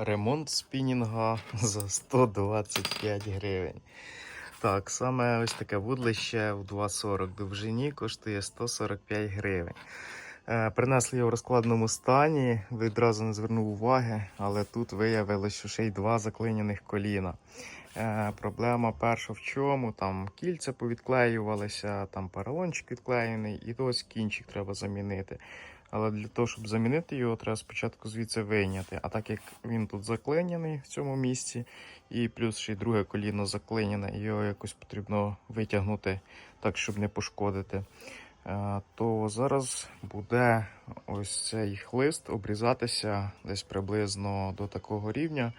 Ремонт спінінга за 125 гривень. Так, саме ось таке вудлище в 2,40 довжині коштує 145 гривень. Е, принесли його в розкладному стані, відразу не звернув уваги, але тут виявилося, що ще й два заклиняних коліна. Е, проблема перша в чому? Там кільця повідклеювалися, там поролончик відклеєний, і ось кінчик треба замінити. Але для того, щоб замінити його, треба спочатку звідси вийняти. А так як він тут заклиняний в цьому місці, і плюс ще й друге коліно заклиняне, і його якось потрібно витягнути так, щоб не пошкодити. Е, То зараз буде ось цей хлист обрізатися десь приблизно до такого рівня.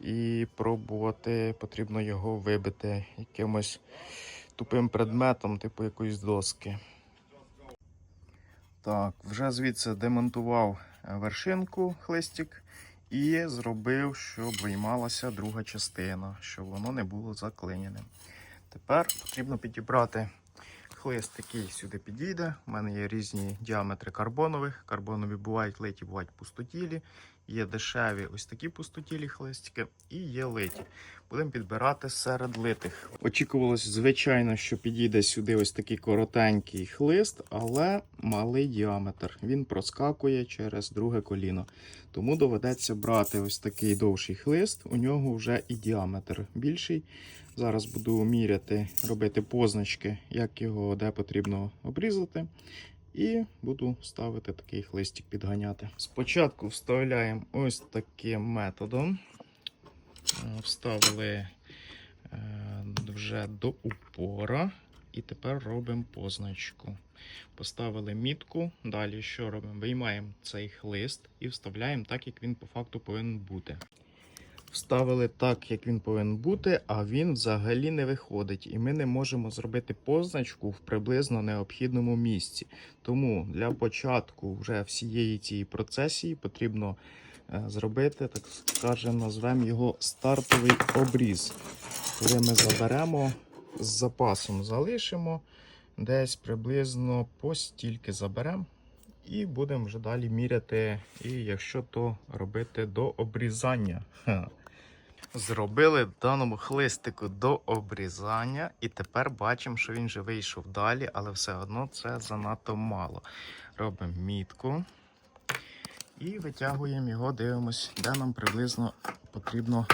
І пробувати потрібно його вибити якимось тупим предметом, типу якоїсь доски. Так, вже звідси демонтував е, вершинку хлистик і зробив, щоб виймалася друга частина, щоб воно не було заклиненим. Тепер потрібно підібрати хлист, який сюди підійде. У мене є різні діаметри карбонових. Карбонові бувають литі, бувають пустотілі. Є дешеві ось такі пустотілі хлистики і є литі. Будемо підбирати серед литих. Очікувалось, звичайно, що підійде сюди ось такий коротенький хлист, але малий діаметр. Він проскакує через друге коліно. Тому доведеться брати ось такий довший хлист. У нього вже і діаметр більший. Зараз буду міряти, робити позначки, як його де потрібно обрізати. І буду ставити такий хлистик підганяти. Спочатку вставляємо ось таким методом. Е, Вставили е, вже до упора. І тепер робимо позначку. Поставили мітку. Далі що робимо? Виймаємо цей хлист і вставляємо так, як він по факту повинен бути. Вставили так, як він повинен бути, а він взагалі не виходить. І ми не можемо зробити позначку в приблизно необхідному місці. Тому для початку вже всієї цієї процесії потрібно е, зробити, так скажемо, назвемо його стартовий обріз. Коли ми заберемо з запасом, залишимо десь приблизно по стільки заберемо. І будемо вже далі міряти, і якщо то робити до обрізання. Ха. Зробили даному хлистику до обрізання, і тепер бачимо, що він вже вийшов далі, але все одно це занадто мало. Робимо мітку і витягуємо його, дивимось, де нам приблизно потрібно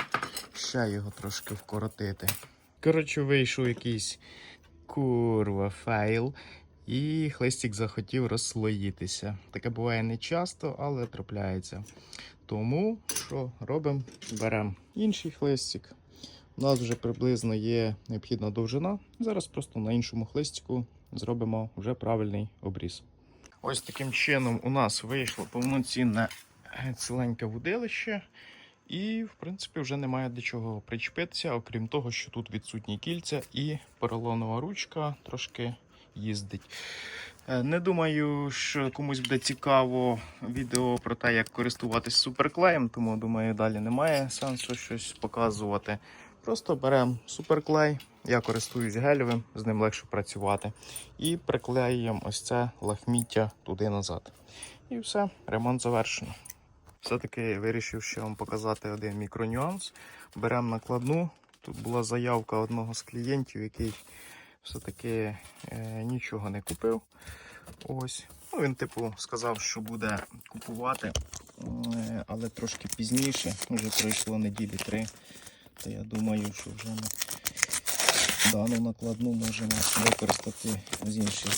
ще його трошки вкоротити. Коротше, вийшов якийсь курва фейл. І хлистик захотів розслоїтися. Таке буває не часто, але трапляється. Тому що робимо? Беремо інший хлистик. У нас вже приблизно є необхідна довжина. Зараз просто на іншому хлистику зробимо вже правильний обріз. Ось таким чином у нас вийшло повноцінне е, ціленьке вудилище. І, в принципі, вже немає до чого причепитися, окрім того, що тут відсутні кільця і поролонова ручка трошки їздить. Е, Не думаю, що комусь буде цікаво відео про те, як користуватись суперклеєм, тому думаю, далі немає сенсу щось показувати. Просто беремо суперклей, я користуюсь гелевим, з ним легше працювати. І приклеюємо ось це лахміття туди назад. І все, ремонт завершено. Все-таки вирішив ще вам показати один мікронюанс. Беремо накладну. Тут була заявка одного з клієнтів, який все-таки е, нічого не купив. Ось. Ну, він, типу, сказав, що буде купувати, е, але трошки пізніше. Вже пройшло неділі три. То я думаю, що вже ми дану накладну можемо використати з інших,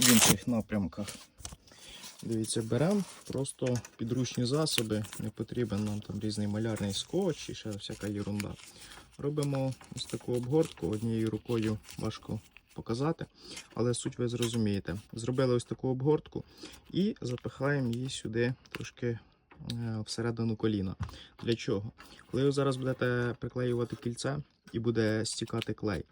в інших напрямках. Дивіться, беремо просто підручні засоби, не потрібен нам там різний малярний скотч і ще всяка ерунда. Робимо ось таку обгортку, однією рукою важко показати, але суть ви зрозумієте. Зробили ось таку обгортку і запихаємо її сюди трошки е, всередину коліна. Для чого? Коли ви зараз будете приклеювати кільце і буде стікати клей,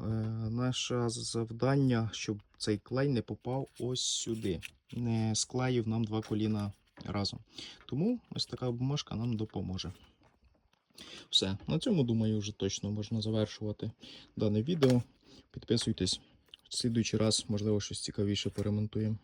е, наше завдання, щоб цей клей не попав ось сюди, не склеїв нам два коліна разом. Тому ось така бумажка нам допоможе. Все, на цьому, думаю, вже точно можна завершувати дане відео. Підписуйтесь. В слідуючий раз, можливо, щось цікавіше поремонтуємо.